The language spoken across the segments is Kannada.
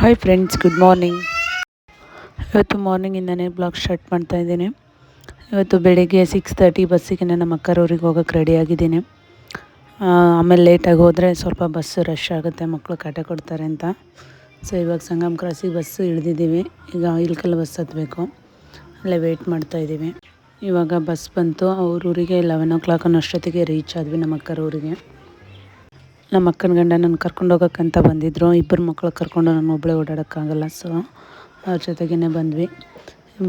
ಹಾಯ್ ಫ್ರೆಂಡ್ಸ್ ಗುಡ್ ಮಾರ್ನಿಂಗ್ ಇವತ್ತು ಮಾರ್ನಿಂಗಿಂದನೇ ಬ್ಲಾಗ್ ಸ್ಟಾರ್ಟ್ ಮಾಡ್ತಾ ಇದ್ದೀನಿ. ಇವತ್ತು ಬೆಳಗ್ಗೆ ಸಿಕ್ಸ್ ತರ್ಟಿ ಬಸ್ಸಿಗೆ ನಮ್ಮ ಅಕ್ಕರವ್ರಿಗೆ ಹೋಗೋಕ್ಕೆ ರೆಡಿಯಾಗಿದ್ದೀನಿ ಆಮೇಲೆ ಲೇಟಾಗಿ ಹೋದರೆ ಸ್ವಲ್ಪ ಬಸ್ಸು ರಶ್ ಆಗುತ್ತೆ ಮಕ್ಕಳು ಕಾಟ ಕೊಡ್ತಾರೆ ಅಂತ. ಸೊ ಇವಾಗ ಸಂಗಮ್ ಕ್ರಾಸಿಗೆ ಬಸ್ಸು ಇಳಿದಿದ್ದೀವಿ. ಈಗ ಇಲ್ಕಲ್ ಬಸ್ ಹತ್ತಬೇಕು ಅಲ್ಲೇ ವೆಯ್ಟ್ ಮಾಡ್ತಾಯಿದ್ದೀವಿ ಇವಾಗ ಬಸ್ ಬಂತು, ಅವ್ರ ಊರಿಗೆ ಲೆವೆನ್ ಓ ಕ್ಲಾಕ್ ಅನ್ನೋಷ್ಟೊತ್ತಿಗೆ ರೀಚ್ ಆದ್ವಿ ನಮ್ಮ ಅಕ್ಕರ ಊರಿಗೆ. ನಮ್ಮ ಅಕ್ಕನ ಗಂಡ ನನ್ನ ಕರ್ಕೊಂಡು ಹೋಗೋಕ್ಕಂತ ಬಂದಿದ್ದರು ಇಬ್ಬರು ಮಕ್ಕಳು ಕರ್ಕೊಂಡು ನಾನು ಒಬ್ಬಳೇ ಓಡಾಡೋಕ್ಕಾಗಲ್ಲ ಸೊ ಅವ್ರ ಜೊತೆಗೇ ಬಂದ್ವಿ.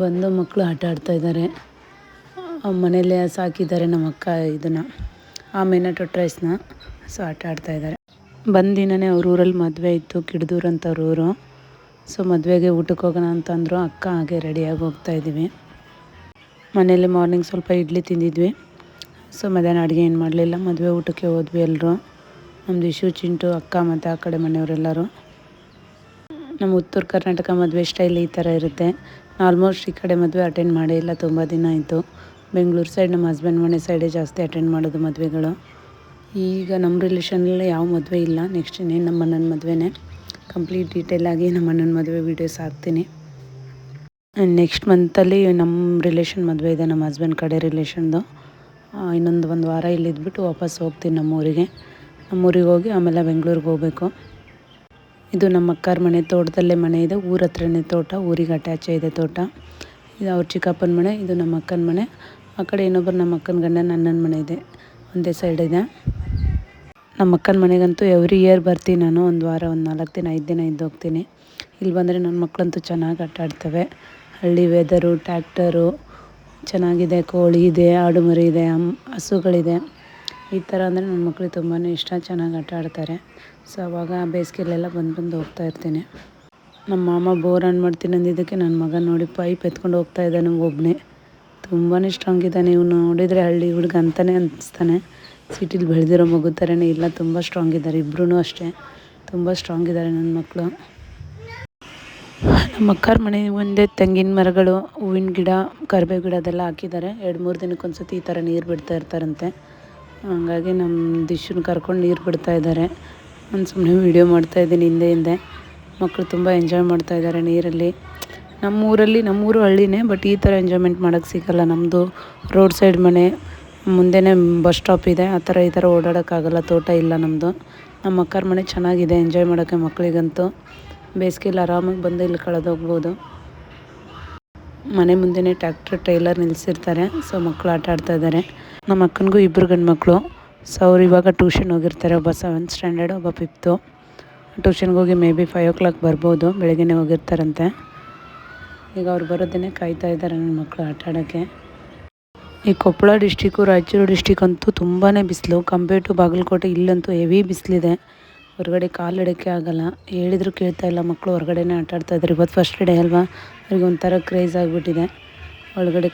ಬಂದು ಮಕ್ಕಳು ಆಟ ಆಡ್ತಾಯಿದ್ದಾರೆ ಮನೆಯಲ್ಲೇ ಸಾಕಿದ್ದಾರೆ ನಮ್ಮ ಅಕ್ಕ ಇದನ್ನು, ಆ ಮೆನಟೊ ಟ್ರೈಸ್ನ. ಸೊ ಆಟ ಆಡ್ತಾಯಿದ್ದಾರೆ ಬಂದಿನೇ ಅವ್ರ ಊರಲ್ಲಿ ಮದುವೆ ಇತ್ತು, ಕಿಡ್ದೂರು ಅಂತ ಅವ್ರ ಊರು. ಸೊ ಮದುವೆಗೆ ಊಟಕ್ಕೆ ಹೋಗೋಣ ಅಂತಂದರು, ಅಕ್ಕ ಹಾಗೆ ರೆಡಿಯಾಗಿ ಹೋಗ್ತಾಯಿದ್ದೀವಿ ಮನೇಲಿ ಮಾರ್ನಿಂಗ್ ಸ್ವಲ್ಪ ಇಡ್ಲಿ ತಿಂದಿದ್ವಿ. ಸೊ ಮಧ್ಯಾಹ್ನ ಅಡುಗೆ ಏನು ಮಾಡಲಿಲ್ಲ, ಮದುವೆ ಊಟಕ್ಕೆ ಹೋದ್ವಿ ಎಲ್ಲರೂ ನಮ್ಮದು ಇಶು, ಚಿಂಟು, ಅಕ್ಕ ಮತ್ತು ಆ ಕಡೆ ಮನೆಯವರೆಲ್ಲರೂ. ನಮ್ಮ ಉತ್ತರ ಕರ್ನಾಟಕ ಮದುವೆ ಸ್ಟೈಲ್ ಈ ಥರ ಇರುತ್ತೆ. ಆಲ್ಮೋಸ್ಟ್ ಈ ಕಡೆ ಮದುವೆ ಅಟೆಂಡ್ ಮಾಡೇ ಇಲ್ಲ, ತುಂಬ ದಿನ ಆಯಿತು. ಬೆಂಗಳೂರು ಸೈಡ್ ನಮ್ಮ ಹಸ್ಬೆಂಡ್ ಮನೆ ಸೈಡೇ ಜಾಸ್ತಿ ಅಟೆಂಡ್ ಮಾಡೋದು ಮದುವೆಗಳು. ಈಗ ನಮ್ಮ ರಿಲೇಷನಲ್ಲಿ ಯಾವ ಮದುವೆ ಇಲ್ಲ ನೆಕ್ಸ್ಟ್ ಇನ್ನೇನು ನಮ್ಮ ಅಣ್ಣನ ಮದುವೆನೇ. ಕಂಪ್ಲೀಟ್ ಡೀಟೇಲಾಗಿ ನಮ್ಮ ಅಣ್ಣನ ಮದುವೆ ವೀಡಿಯೋಸ್ ಹಾಕ್ತೀನಿ. ನೆಕ್ಸ್ಟ್ ಮಂತಲ್ಲಿ ನಮ್ಮ ರಿಲೇಷನ್ ಮದುವೆ ಇದೆ, ನಮ್ಮ ಹಸ್ಬೆಂಡ್ ಕಡೆ ರಿಲೇಷನ್ದು ಇನ್ನೊಂದು ಒಂದು ವಾರ ಇಲ್ಲಿದ್ಬಿಟ್ಟು ವಾಪಸ್ ಹೋಗ್ತೀನಿ ನಮ್ಮೂರಿಗೆ. ನಮ್ಮೂರಿಗೆ ಹೋಗಿ ಆಮೇಲೆ ಬೆಂಗಳೂರಿಗೆ ಹೋಗಬೇಕು. ಇದು ನಮ್ಮ ಅಕ್ಕಾರ ಮನೆ ತೋಟದಲ್ಲೇ ಮನೆ ಇದೆ. ಊರ ಹತ್ರನೇ ತೋಟ, ಊರಿಗೆ ಅಟ್ಯಾಚೇ ಇದೆ ತೋಟ. ಇದು ಅವ್ರ ಚಿಕ್ಕಪ್ಪನ ಮನೆ, ಇದು ನಮ್ಮ ಅಕ್ಕನ ಮನೆ. ಆ ಕಡೆ ಇನ್ನೊಬ್ಬರು ನಮ್ಮ ಅಕ್ಕನ ಗಂಡ ನನ್ನನ ಮನೆ ಇದೆ. ಒಂದೇ ಸೈಡ್ ಇದೆ. ನಮ್ಮ ಅಕ್ಕನ ಮನೆಗಂತೂ ಎವ್ರಿ ಇಯರ್ ಬರ್ತೀನಿ ನಾನು. ಒಂದು ವಾರ, ಒಂದು ನಾಲ್ಕು ದಿನ, ಐದು ದಿನ ಇದ್ದು ಹೋಗ್ತೀನಿ. ಇಲ್ಲಿ ಬಂದರೆ ನನ್ನ ಮಕ್ಕಳಂತೂ ಚೆನ್ನಾಗಿ ಆಟ ಆಡ್ತವೆ. ಹಳ್ಳಿ ವೆದರು ಟ್ಯಾಕ್ಟರು ಚೆನ್ನಾಗಿದೆ, ಕೋಳಿ ಇದೆ ಆಡು ಮರಿ ಇದೆ ಹಸುಗಳಿದೆ. ಈ ಥರ ಅಂದರೆ ನನ್ನ ಮಕ್ಕಳಿಗೆ ತುಂಬಾ ಇಷ್ಟ, ಚೆನ್ನಾಗಿ ಆಟ ಆಡ್ತಾರೆ. ಸೊ, ಅವಾಗ ಬೇಸಿಗೆಲೆಲ್ಲ ಬಂದು ಬಂದು ಹೋಗ್ತಾ ಇರ್ತೀನಿ. ನಮ್ಮ ಮಾಮ ಬೋರ್ ಆನ್ ಮಾಡ್ತೀನಿ ಅಂದಿದ್ದಕ್ಕೆ ನನ್ನ ಮಗ ನೋಡಿ ಪೈಪ್ ಎತ್ಕೊಂಡು ಹೋಗ್ತಾ ಇದ್ದಾನೆ ಒಬ್ಬನೇ ತುಂಬಾ ಸ್ಟ್ರಾಂಗ್ ಇದ್ದಾನೆ. ಇವನು ನೋಡಿದರೆ ಹಳ್ಳಿ ಹುಡುಗ ಅಂತಲೇ ಅನಿಸ್ತಾನೆ. ಸಿಟಿಲಿ ಬೆಳೆದಿರೋ ಮಗು ಥರನೇ ಇಲ್ಲ, ತುಂಬ ಸ್ಟ್ರಾಂಗ್ ಇದ್ದಾರೆ. ಇಬ್ಬರೂ ಅಷ್ಟೇ. ತುಂಬ ಸ್ಟ್ರಾಂಗ್ ಇದ್ದಾರೆ ನನ್ನ ಮಕ್ಕಳು ನಮ್ಮ ಅಕ್ಕರ ಮನೆ ಒಂದೇ ತೆಂಗಿನ ಮರಗಳು, ಹೂವಿನ ಗಿಡ, ಕರಿಬೇವು ಗಿಡ ಅದೆಲ್ಲ ಹಾಕಿದ್ದಾರೆ. ಎರಡು ಮೂರು ದಿನಕ್ಕೊಂದ್ಸತಿ ಈ ಥರ ನೀರು ಬಿಡ್ತಾ ಇರ್ತಾರಂತೆ. ಹಂಗಾಗಿ ನಮ್ಮ ದಿಶನ್ ಕರ್ಕೊಂಡು ನೀರು ಬಿಡ್ತಾ ಇದ್ದಾರೆ. ನಾನು ಸುಮ್ಮನೆ ವೀಡಿಯೋ ಮಾಡ್ತಾಯಿದ್ದೀನಿ ಹಿಂದೆ ಹಿಂದೆ. ಮಕ್ಕಳು ತುಂಬ ಎಂಜಾಯ್ ಮಾಡ್ತಾ ಇದ್ದಾರೆ ನೀರಲ್ಲಿ. ನಮ್ಮ ಊರು ಹಳ್ಳಿನೇ ಬಟ್ ಈ ಥರ ಎಂಜಾಯ್ಮೆಂಟ್ ಮಾಡೋಕ್ಕೆ ಸಿಗೋಲ್ಲ. ನಮ್ಮದು ರೋಡ್ ಸೈಡ್ ಮನೆ, ಮುಂದೆನೇ ಬಸ್ ಸ್ಟಾಪ್ ಇದೆ. ಆ ಥರ ಈ ಥರ ಓಡಾಡೋಕ್ಕಾಗಲ್ಲ ತೋಟ ಇಲ್ಲ ನಮ್ಮದು ನಮ್ಮ ಅಕ್ಕರ ಮನೆ ಚೆನ್ನಾಗಿದೆ ಎಂಜಾಯ್ ಮಾಡೋಕ್ಕೆ ಮಕ್ಕಳಿಗಂತೂ ಬೇಸಿಗೆಯಲ್ಲಿ ಆರಾಮಾಗಿ ಬಂದು ಇಲ್ಲಿ ಕಳೆದೋಗ್ಬೋದು ಮನೆ ಮುಂದೆನೇ ಟ್ಯಾಕ್ಟ್ರ್ ಟ್ರೈಲರ್ ನಿಲ್ಲಿಸಿರ್ತಾರೆ ಸೊ ಮಕ್ಕಳು ಆಟ ಆಡ್ತಾ ಇದ್ದಾರೆ. ನಮ್ಮ ಅಕ್ಕನಿಗೂ ಇಬ್ಬರು ಗಂಡು ಮಕ್ಕಳು ಸೊ ಅವ್ರು ಇವಾಗ ಟ್ಯೂಷನ್ ಹೋಗಿರ್ತಾರೆ, ಒಬ್ಬ ಸೆವೆಂತ್ ಸ್ಟ್ಯಾಂಡರ್ಡ್ ಒಬ್ಬ ಫಿಫ್ತು ಟ್ಯೂಷನ್ಗೆ ಹೋಗಿ may be five o'clock ಬರ್ಬೋದು ಬೆಳಗ್ಗೆ ಹೋಗಿರ್ತಾರಂತೆ. ಈಗ ಅವ್ರು ಬರೋದನ್ನೇ ಕಾಯ್ತಾ ಇದ್ದಾರೆ ನನ್ನ ಮಕ್ಕಳು ಆಟ ಆಡೋಕ್ಕೆ. ಈ ಕೊಪ್ಪಳ ಡಿಸ್ಟಿಕ್ಕು ರಾಯಚೂರು ಡಿಸ್ಟಿಕ್ ಅಂತೂ ತುಂಬಾ ಬಿಸಿಲು. ಕಂಪೇರ್ ಟು ಬಾಗಲಕೋಟೆ, ಇಲ್ಲಂತೂ ಹೆವಿ ಬಿಸಿಲಿದೆ. ಹೊರಗಡೆ ಕಾಲು ಇಡೋಕ್ಕೆ ಆಗೋಲ್ಲ. ಹೇಳಿದ್ರು ಕೇಳ್ತಾ ಇಲ್ಲ ಮಕ್ಕಳು ಹೊರಗಡೆನೇ ಆಟ ಆಡ್ತಾ ಇದ್ದಾರೆ ಇವತ್ತು ಫಸ್ಟ್ ಡೇ ಅಲ್ವಾ? ಅವ್ರಿಗೆ ಒಂಥರ ಕ್ರೇಜ್ ಆಗಿಬಿಟ್ಟಿದೆ. ಒಳಗಡೆ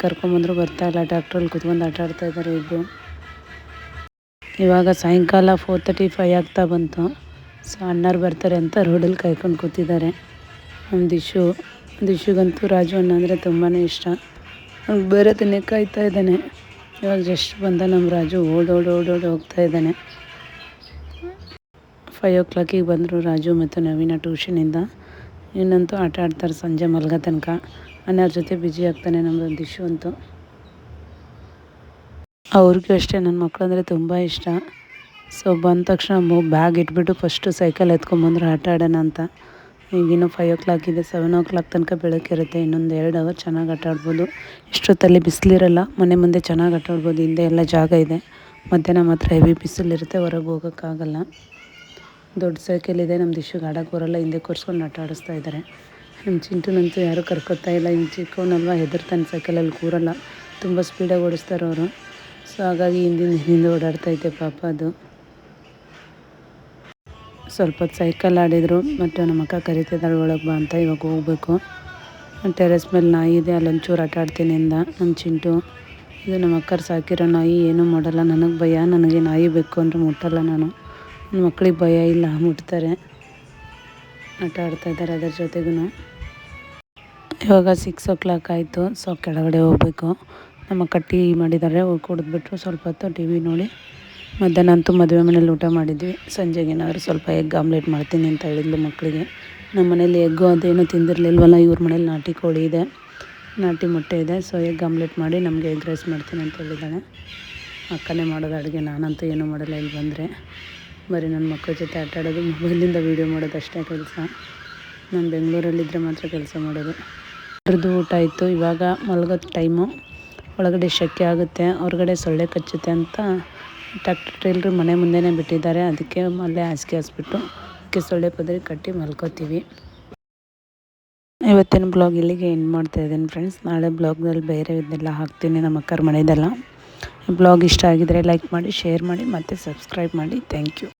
ಬರ್ತಾ ಇಲ್ಲ. ಟ್ಯಾಕ್ಟ್ರಲ್ಲಿ ಕುತ್ಕೊಂಡು ಆಟ ಆಡ್ತಾ ಇದ್ದಾರೆ ಇಬ್ಬರು ಇವಾಗ ಸಾಯಂಕಾಲ ಫೋರ್ ತರ್ಟಿ ಫೈವ್ ಆಗ್ತಾ ಬಂತು. ಸೊ ಅಣ್ಣರು ಬರ್ತಾರೆ ಅಂತ ರೋಡಲ್ಲಿ ಕಾಯ್ಕೊಂಡು ಕೂತಿದ್ದಾರೆ. ನಮ್ಮ ದಿಶು ದಿಶುಗಂತೂ ರಾಜು ಅಣ್ಣ ಅಂದರೆ ತುಂಬಾ ಇಷ್ಟ. ಅವ್ನಿಗೆ ಬರೋದನ್ನೇ ಕಾಯ್ತಾ ಇದ್ದಾನೆ. ಇವಾಗ ಜಸ್ಟ್ ಬಂದ ನಮ್ಮ ರಾಜು ಓಡೋಡಿ ಓಡೋಡಿ ಹೋಗ್ತಾ ಇದ್ದಾನೆ. ಫೈವ್ ಓ ಕ್ಲಾಕಿಗೆ ಬಂದರು ರಾಜು ಮತ್ತು ನವೀನ ಟ್ಯೂಷನಿಂದ ಇನ್ನಂತೂ ಆಟ ಆಡ್ತಾರೆ ಸಂಜೆ ಮಲ್ಗೋ ತನಕ. ಅಣ್ಣರ ಜೊತೆ ಬಿಜಿ ಆಗ್ತಾನೆ ನಮ್ಮ ದಿಶು ಅಂತೂ. ಅವ್ರಿಗೂ ಅಷ್ಟೇ ನನ್ನ ಮಕ್ಕಳು ಅಂದರೆ ತುಂಬ ಇಷ್ಟ. ಸೊ ಬಂದ ತಕ್ಷಣ ಬ್ಯಾಗ್ ಇಟ್ಬಿಟ್ಟು ಫಸ್ಟು ಸೈಕಲ್ ಎತ್ಕೊಂಬಂದ್ರೆ ಆಟ ಆಡೋಣ ಅಂತ. ಈಗಿನ್ನೂ ಫೈವ್ ಓ ಕ್ಲಾಕ್ ಇದೆ ಸೆವೆನ್ ಓ ಕ್ಲಾಕ್ ತನಕ ಬೆಳಕಿರುತ್ತೆ ಇನ್ನೊಂದು ಎರಡು ಅವರ್ ಚೆನ್ನಾಗಿ ಆಟ ಆಡ್ಬೋದು. ಇಷ್ಟೊತ್ತಲ್ಲಿ ಬಿಸಿಲಿರಲ್ಲ, ಮನೆ ಮುಂದೆ ಚೆನ್ನಾಗಿ ಆಟ ಆಡ್ಬೋದು, ಹಿಂದೆ ಎಲ್ಲ ಜಾಗ ಇದೆ. ಮಧ್ಯಾಹ್ನ ಮಾತ್ರ ಹೆವಿ ಬಿಸಿಲಿರುತ್ತೆ, ಹೊರಗೆ ಹೋಗೋಕ್ಕಾಗಲ್ಲ. ದೊಡ್ಡ ಸೈಕಲ್ ಇದೆ ನಮ್ಮ ದಿಶುಗೆ ಆಡೋಕ್ಕೆ ಬರೋಲ್ಲ, ಹಿಂದೆ ಕೂರಿಸ್ಕೊಂಡು ಆಟ ಆಡಿಸ್ತಾ ಇದ್ದಾರೆ ನಮ್ಮ ಚಿಂಟುನಂತೂ ಯಾರೂ ಕರ್ಕೊತಾ ಇಲ್ಲ. ಹಿಂಗೆ ಚಿಕ್ಕವನಲ್ವ ಹೆದರ್ತಾನೆ ಸೈಕಲಲ್ಲಿ ಕೂರಲ್ಲ. ತುಂಬ ಸ್ಪೀಡಾಗಿ ಓಡಿಸ್ತಾರೆ ಅವರು. ಸೊ ಹಾಗಾಗಿ ಹಿಂದಿನ ಹಿಂದಿಂದ ಓಡಾಡ್ತೈತೆ ಪಾಪ ಅದು. ಸ್ವಲ್ಪ ಸೈಕಲ್ ಆಡಿದರು, ಮತ್ತು ನಮ್ಮ ಅಕ್ಕ ಕರಿತಿದ್ದಾಳೆ, ಒಳಗೆ ಬಾ ಅಂತ ಇವಾಗ ಹೋಗ್ಬೇಕು. ಟೆರೆಸ್ ಮೇಲೆ ನಾಯಿ ಇದೆ, ಅಲ್ಲೊಂಚೂರು ಆಟ ಆಡ್ತೀನಿ ಅಂದ ನಮ್ಮ ಚಿಂಟು. ಇದು ನಮ್ಮ ಅಕ್ಕರು ಸಾಕಿರೋ ನಾಯಿ, ಏನೂ ಮಾಡಲ್ಲ. ನನಗೆ ಭಯ, ನನಗೆ ನಾಯಿ ಬೇಕು ಅಂದರೆ ಮುಟ್ಟಲ್ಲ ನಾನು. ನನ್ನ ಮಕ್ಕಳಿಗೆ ಭಯ ಇಲ್ಲ ಮುಟ್ತಾರೆ ಆಟ ಆಡ್ತಾಯಿದ್ದಾರೆ ಅದರ ಜೊತೆಗೂ ಇವಾಗ ಸಿಕ್ಸ್ ಓ ಕ್ಲಾಕ್ ಆಯಿತು ಸೊ ಕೆಳಗಡೆ ಹೋಗಬೇಕು. ನಮ್ಮ ಕಟ್ಟಿ ಮಾಡಿದ್ದಾರೆ ಹೋಗಿ ಕುಡಿದ್ಬಿಟ್ರು, ಸ್ವಲ್ಪ ಹೊತ್ತು ಟಿ ವಿ ನೋಡಿ. ಮಧ್ಯಾಹ್ನ ಅಂತೂ ಮದುವೆ ಮನೇಲಿ ಊಟ ಮಾಡಿದ್ವಿ. ಸಂಜೆಗೆ ಏನಾದರೂ ಸ್ವಲ್ಪ ಎಗ್ ಆಮ್ಲೆಟ್ ಮಾಡ್ತೀನಿ ಅಂತ ಹೇಳಿದ್ಲು ಮಕ್ಕಳಿಗೆ. ನಮ್ಮ ಮನೇಲಿ ಎಗ್ಗು ಅದೇನು ತಿಂದಿರಲಿಲ್ವಲ್ಲ, ಇವ್ರ ಮನೇಲಿ ನಾಟಿ ಕೋಳಿ ಇದೆ. ನಾಟಿ ಮೊಟ್ಟೆ ಇದೆ ಸೊ ಎಗ್ ಆಮ್ಲೆಟ್ ಮಾಡಿ ನಮಗೆ ಎಗ್ ರೈಸ್ ಮಾಡ್ತೀನಿ ಅಂತ ಹೇಳಿದ್ದಾಳೆ. ಅಕ್ಕನೇ ಮಾಡೋದು ಅಡುಗೆ, ನಾನಂತೂ ಏನೂ ಮಾಡಲ್ಲ, ಇಲ್ಲಿ ಬಂದರೆ. ಬರೀ ನನ್ನ ಮಕ್ಕಳ ಜೊತೆ ಆಟ ಆಡೋದು ಮೊಬೈಲಿಂದ ವೀಡಿಯೋ ಮಾಡೋದು ಅಷ್ಟೇ ಕೆಲಸ. ನಾನು ಬೆಂಗಳೂರಲ್ಲಿದ್ದರೆ ಮಾತ್ರ ಕೆಲಸ ಮಾಡೋದು. ಅದ್ರದ್ದು ಊಟ ಆಯಿತು. ಇವಾಗ ಮಲಗೋದು ಟೈಮು ಒಳಗಡೆ ಶೆಕೆ ಆಗುತ್ತೆ, ಹೊರಗಡೆ ಸೊಳ್ಳೆ ಕಚ್ಚುತ್ತೆ ಅಂತ ಟ್ಯಾಕ್ಟರ್ ಟ್ರೇಲ್ರು ಮನೆ ಮುಂದೆನೇ ಬಿಟ್ಟಿದ್ದಾರೆ. ಅದಕ್ಕೆ ಅಲ್ಲೇ ಹಾಸಿಗೆ ಹಾಸ್ಬಿಟ್ಟು ಅದಕ್ಕೆ ಸೊಳ್ಳೆ ಪದರಿ ಕಟ್ಟಿ ಮಲ್ಕೋತೀವಿ. ಇವತ್ತಿನ ಬ್ಲಾಗ್ ಇಲ್ಲಿಗೆ ಎಂಡ್ ಮಾಡ್ತಾ ಇದ್ದೀನಿ ಫ್ರೆಂಡ್ಸ್ ನಾಳೆ ಬ್ಲಾಗ್ನಲ್ಲಿ ಬೇರೆ ಇದನ್ನೆಲ್ಲ ಹಾಕ್ತೀನಿ ನಮ್ಮ ಅಕ್ಕರ ಮನೆಯದೆಲ್ಲ ಬ್ಲಾಗ್ ಇಷ್ಟ ಆಗಿದರೆ ಲೈಕ್ ಮಾಡಿ ಶೇರ್ ಮಾಡಿ, ಮತ್ತು ಸಬ್ಸ್ಕ್ರೈಬ್ ಮಾಡಿ. Thank you